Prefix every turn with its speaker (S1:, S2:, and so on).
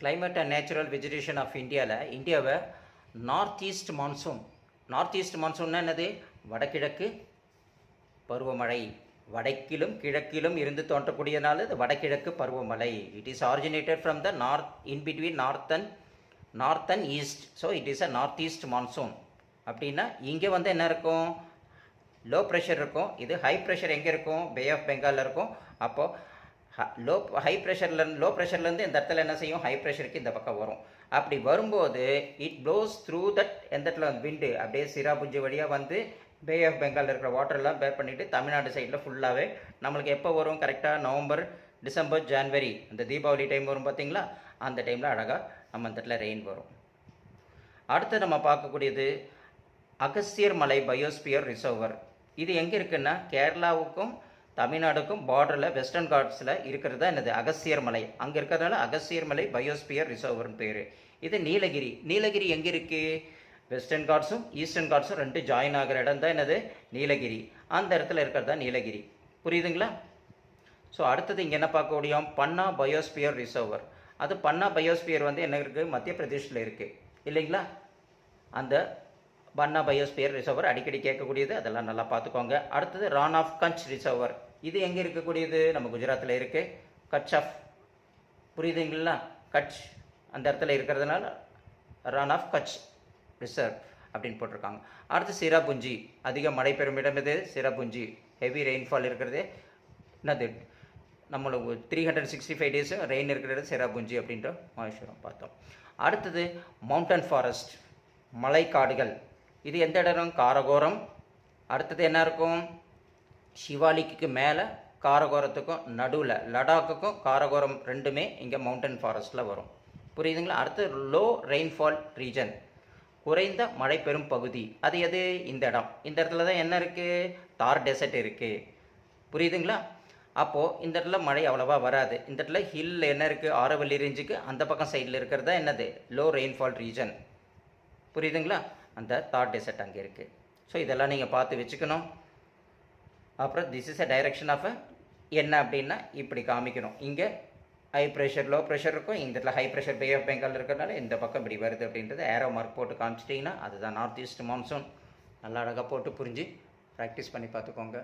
S1: Climate and natural vegetation of இந்தியாவில் இந்தியாவை north east monsoon north east மான்சூன்னா என்னது? வடகிழக்கு பருவமழை. வடக்கிலும் கிழக்கிலும் இருந்து தோன்றக்கூடியனால இது வடகிழக்கு பருவமழை. It is originated from the north in between north and north and east so it is a north east monsoon அப்படின்னா இங்கே வந்து என்ன இருக்கும்? லோ ப்ரெஷர் இருக்கும். இது ஹை ப்ரெஷர் எங்கே இருக்கும்? பே ஆஃப் பெங்காலில் இருக்கும். அப்போது லோ ஹை ப்ரெஷரில் லோ ப்ரெஷர்லேருந்து இந்த இடத்துல என்ன செய்யும்? ஹை ப்ரெஷருக்கு இந்த பக்கம் வரும். அப்படி வரும்போது இட் ப்ளோஸ் த்ரூ தட் எந்த இடத்துல விண்டு அப்படியே சிராபுஞ்சி வழியாக வந்து பே ஆஃப் பெங்காலில் இருக்கிற வாட்டர்லாம் பேர் பண்ணிவிட்டு தமிழ்நாடு சைடில் ஃபுல்லாகவே நம்மளுக்கு எப்போ வரும்? கரெக்டாக நவம்பர் டிசம்பர் ஜான்வரி அந்த தீபாவளி டைம் வரும் பார்த்தீங்களா அந்த டைமில் அழகாக நம்ம இந்த இடத்துல ரெயின் வரும். அடுத்து நம்ம பார்க்கக்கூடியது அகஸ்தியர் மலை பயோஸ்பியர் ரிசர்வர் இது எங்கே இருக்குன்னா கேரளாவுக்கும் தமிழ்நாடுக்கும் பார்டரில் வெஸ்டர்ன் காட்ஸில் இருக்கிறது தான் என்னது? அகஸ்தியர் மலை. அங்கே இருக்கிறதுனால அகஸ்தியர் மலை பயோஸ்பியர் ரிசர்வர்னு பேர். இது நீலகிரி. நீலகிரி எங்கே இருக்குது வெஸ்டர்ன் காட்ஸும் ஈஸ்டர்ன் காட்ஸும் ரெண்டு ஜாயின் ஆகிற இடம் தான் என்னது? நீலகிரி. அந்த இடத்துல இருக்கிறது தான் நீலகிரி. புரியுதுங்களா? ஸோ அடுத்தது இங்கே என்ன பார்க்க முடியும்? பன்னா பயோஸ்பியர் ரிசர்வர் அது பன்னா பயோஸ்பியர் வந்து என்ன இருக்குது மத்திய பிரதேஷில் இருக்குது இல்லைங்களா? அந்த பன்னா பயோஸ்பியர் ரிசர்வர் அடிக்கடி கேட்கக்கூடியது அதெல்லாம் நல்லா பார்த்துக்கோங்க. அடுத்தது ரான் ஆஃப் கஞ்ச் ரிசர்வர் இது எங்கே இருக்கக்கூடியது? நம்ம குஜராத்தில் இருக்குது கட்ச் ஆஃப் புரியுதுங்களா கட்ச் அந்த இடத்துல இருக்கிறதுனால ரான் ஆஃப் கட்ச் ரிசர்வ் அப்படின்னு போட்டிருக்காங்க. அடுத்து சிராபுஞ்சி அதிக மழை பெறும் இடம் எது? சிராபுஞ்சி. ஹெவி ரெயின்ஃபால் இருக்கிறது. என்னது? நம்மளுக்கு three hundred sixty five days rain இருக்கிறது சிராபுஞ்சி அப்படின்ற மகேஸ்வரம் பார்த்தோம். அடுத்தது மவுண்டன் ஃபாரஸ்ட் மலைக்காடுகள். இது எந்த இடம்? காரகோரம். அடுத்தது என்ன இருக்கும்? சிவாலிக்கு மேலே காரகோரத்துக்கும் நடுவில் லடாக்குக்கும் காரகோரம் ரெண்டுமே இங்கே மவுண்டன் ஃபாரஸ்ட்டில் வரும். புரியுதுங்களா? அடுத்து லோ ரெயின்ஃபால் ரீஜன் குறைந்த மழை பெறும் பகுதி. அது எது? இந்த இடம். இந்த இடத்துல தான் என்ன இருக்குது தார் டெசர்ட் இருக்குது புரியுதுங்களா? அப்போது இந்த இடத்துல மழை அவ்வளோவா வராது. இந்த இடத்துல ஹில் என்ன இருக்குது ஆரவல்லி ரேஞ்சுக்கு அந்த பக்கம் சைடில் இருக்கிறது தான் என்னது? லோ ரெயின்ஃபால் ரீஜன் புரியுதுங்களா? அந்த தார் டெசர்ட் அங்கே இருக்குது ஸோ இதெல்லாம் நீங்கள் பார்த்து வச்சுக்கணும். அப்புறம் this is a direction of என்ன அப்படின்னா இப்படி காமிக்கணும். இங்கே ஹை ப்ரெஷர் லோ ப்ரெஷர் இருக்கும். இந்த இடத்துல high pressure bay of Bengal இருக்கிறனால இந்த பக்கம் இப்படி வருது அப்படின்றது ஏரோ மார்க் போட்டு காமிச்சிட்டிங்கன்னா அதுதான் நார்த் ஈஸ்ட் மான்சூன் நல்லா அழகாக போட்டு புரிஞ்சு ப்ராக்டிஸ் பண்ணி பார்த்துக்கோங்க.